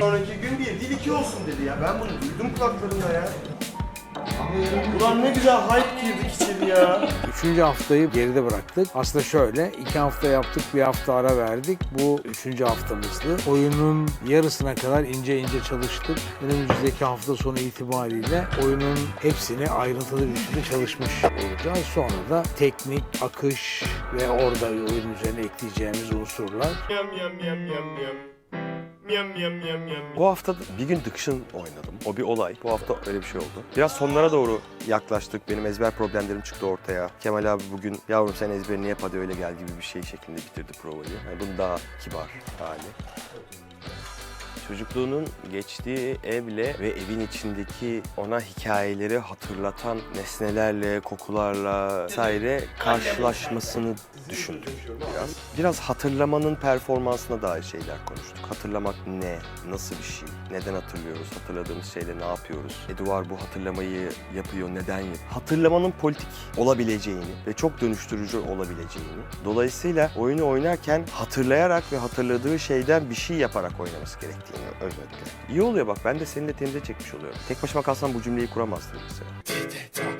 Sonraki gün değil dil iki olsun dedi ya. Ben bunu duydum kulaklarımda ya. Ulan ne güzel hype girdik içeri ya. Üçüncü haftayı geride bıraktık. Aslında şöyle, iki hafta yaptık, bir hafta ara verdik. Bu üçüncü haftamızdı. Oyunun yarısına kadar ince ince çalıştık. Önümüzdeki hafta sonu itibariyle oyunun hepsini ayrıntılı bir şekilde çalışmış olacağız. Sonra da teknik, akış ve orada oyun üzerine ekleyeceğimiz unsurlar Yam yam yam yam yam. Bu hafta bir gün dıkşın oynadım. O bir olay. Bu hafta öyle bir şey oldu. Biraz sonlara doğru yaklaştık. Benim ezber problemlerim çıktı ortaya. Kemal abi bugün yavrum sen ezberini yap hadi öyle gel gibi bir şey şeklinde bitirdi provayı. Yani bunun daha kibar hali. Çocukluğunun geçtiği evle ve evin içindeki ona hikayeleri hatırlatan nesnelerle, kokularla vesaire karşılaşmasını düşündüm biraz. Biraz hatırlamanın performansına dair şeyler konuştuk. Hatırlamak ne? Nasıl bir şey? Neden hatırlıyoruz? Hatırladığımız şeyle ne yapıyoruz? Eduard bu hatırlamayı yapıyor, neden yapıyor? Hatırlamanın politik olabileceğini ve çok dönüştürücü olabileceğini. Dolayısıyla oyunu oynarken hatırlayarak ve hatırladığı şeyden bir şey yaparak oynaması gerektiğini özellikle. İyi oluyor bak ben de seninle temize çekmiş oluyorum. Tek başıma kalsam bu cümleyi kuramazdım mesela.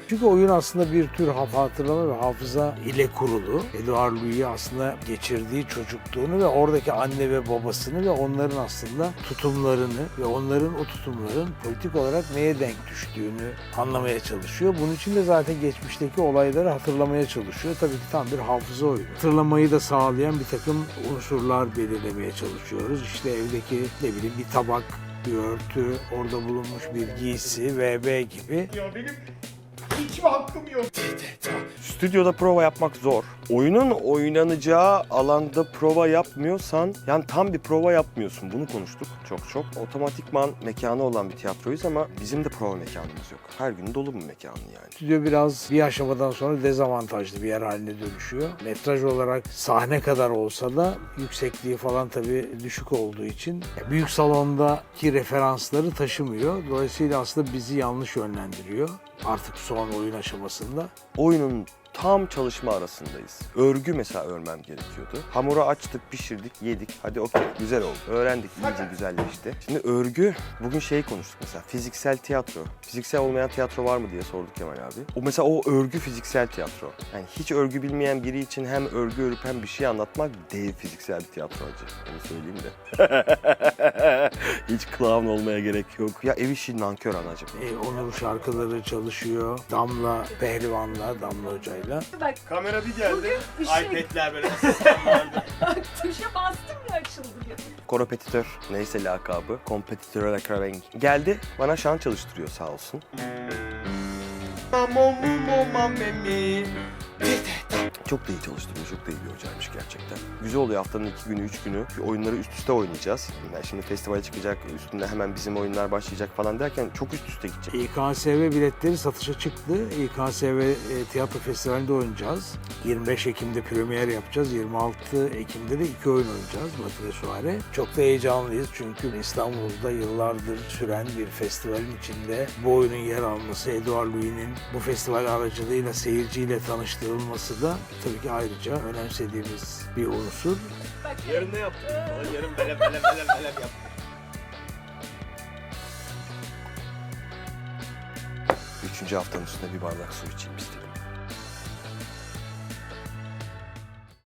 Çünkü oyun aslında bir tür hatırlama ve hafıza ile kurulu. Edouard Louis'i aslında geçirdiği çocukluğunu ve oradaki anne ve babasını ve onların aslında tutumlarını ve onların o tutumların politik olarak neye denk düştüğünü anlamaya çalışıyor. Bunun için de zaten geçmişteki olayları hatırlamaya çalışıyor. Tabii ki tam bir hafıza oyunu. Hatırlamayı da sağlayan bir takım unsurlar belirlemeye çalışıyoruz. İşte evdeki ne bileyim bir tabak, bir örtü, orada bulunmuş bir giysi, VB gibi Ya benim mi hakkım yok? Stüdyoda prova yapmak zor. Oyunun oynanacağı alanda prova yapmıyorsan yani tam bir prova yapmıyorsun. Bunu konuştuk çok çok. Otomatikman mekanı olan bir tiyatroyuz ama bizim de prova mekanımız yok. Her gün dolu bir mekanı yani. Stüdyo biraz bir aşamadan sonra dezavantajlı bir yer haline dönüşüyor. Metraj olarak sahne kadar olsa da yüksekliği falan tabii düşük olduğu için büyük salondaki referansları taşımıyor. Dolayısıyla aslında bizi yanlış yönlendiriyor artık son oyun aşamasında. Oyunun tam çalışma arasındayız. Örgü mesela örmem gerekiyordu. Hamuru açtık, pişirdik, yedik. Hadi okey, güzel oldu. Öğrendik, iyice güzelleşti. Şimdi örgü, bugün şey konuştuk mesela, fiziksel tiyatro. Fiziksel olmayan tiyatro var mı diye sorduk Kemal abi. O mesela o örgü fiziksel tiyatro. Yani hiç örgü bilmeyen biri için hem örgü örüp hem bir şey anlatmak dev fiziksel bir tiyatro acı. Onu söyleyeyim de. hiç clown olmaya gerek yok. Ya ev işi nankör anacığım. E, Onur şarkıları çalışıyor. Damla Pehlivan'la, Damla Hoca'yla. Bak Kamera bir geldi. Bugün şey- iPad'ler böyle tuşa bastım ya açıldı diyor. Korepetitör neyse lakabı. Kompetitör Rakravenk. Geldi bana şan çalıştırıyor sağ olsun. Mo mo mo mo memi. Çok da iyi çalıştırıyor, çok da iyi bir hocaymış gerçekten. Güzel oluyor haftanın iki günü, üç günü. Oyunları üst üste oynayacağız. Yani şimdi festivale çıkacak, üstünde hemen bizim oyunlar başlayacak falan derken çok üst üste gidecek. İKSV biletleri satışa çıktı. İKSV e, Tiyatro Festivali'nde oynayacağız. 25 Ekim'de premier yapacağız. 26 Ekim'de de iki oyun oynayacağız Batı ve Suare. Çok da heyecanlıyız çünkü İstanbul'da yıllardır süren bir festivalin içinde bu oyunun yer alması, Edouard Louis'nin bu festival aracılığıyla seyirciyle tanıştırılması da tabii ki ayrıca önemsediğimiz bir unsur. Yarın ne yaptın? Yarın bele bele bele bele yaptım. Üçüncü haftanın üstünde bir bardak su içeyim istedim.